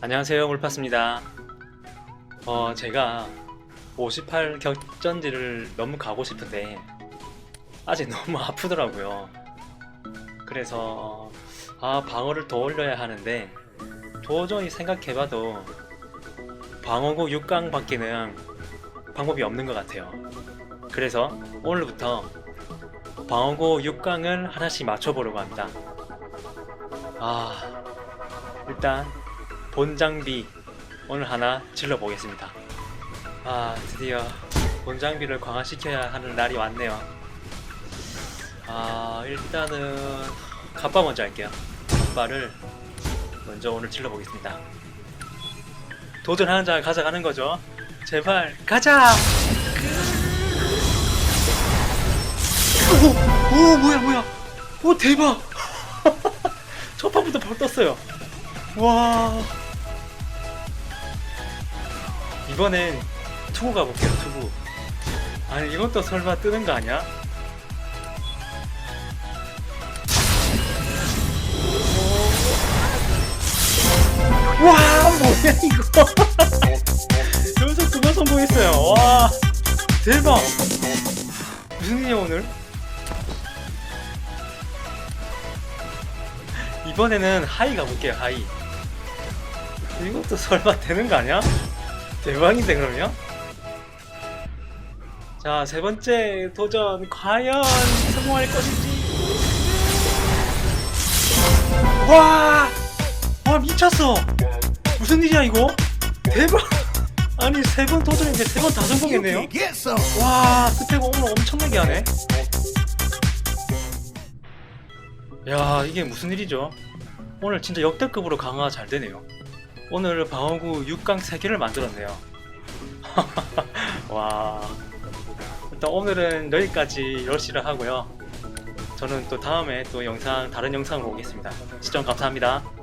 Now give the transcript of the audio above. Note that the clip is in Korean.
안녕하세요 물파스입니다. 어 제가 58 격전지를 너무 가고 싶은데 아직 너무 아프더라고요. 그래서 아 방어를 더 올려야 하는데 도저히 생각해봐도 방어구 6강 받기는 방법이 없는 것 같아요. 그래서 오늘부터 방어구 6강을 하나씩 맞춰보려고 합니다. 아 일단 본 장비 오늘 하나 질러 보겠습니다. 아 드디어 본 장비를 강화시켜야 하는 날이 왔네요. 아 일단은 갑바 먼저 할게요. 갑바를 먼저 오늘 질러 보겠습니다. 도전하는 자 가져가는 거죠. 제발 가자. 오, 오 뭐야 뭐야. 오 대박. 첫 판부터 바로 떴어요. 와. 이번엔 투구 가볼게요, 투구. 아니, 이것도 설마 뜨는 거 아니야? 오. 와, 뭐야, 이거. 여기서 두번 성공했어요. 와, 대박. 무슨 일이야, 오늘? 이번에는 하이 가볼게요, 하이. 이것도 설마 되는 거 아니야? 대박인데 그러면? 자, 세 번째 도전 과연 성공할 것인지. 와! 와, 미쳤어! 무슨 일이야, 이거? 대박! 아니, 세 번 도전인데 세 번 다 성공했네요? 와, 스펙 오늘 엄청나게 하네. 야, 이게 무슨 일이죠? 오늘 진짜 역대급으로 강화 잘 되네요. 오늘 방어구 6강 3개를 만들었네요. 와. 일단 오늘은 여기까지 열시를 하고요. 저는 또 다음에 또 영상, 다른 영상으로 오겠습니다. 시청 감사합니다.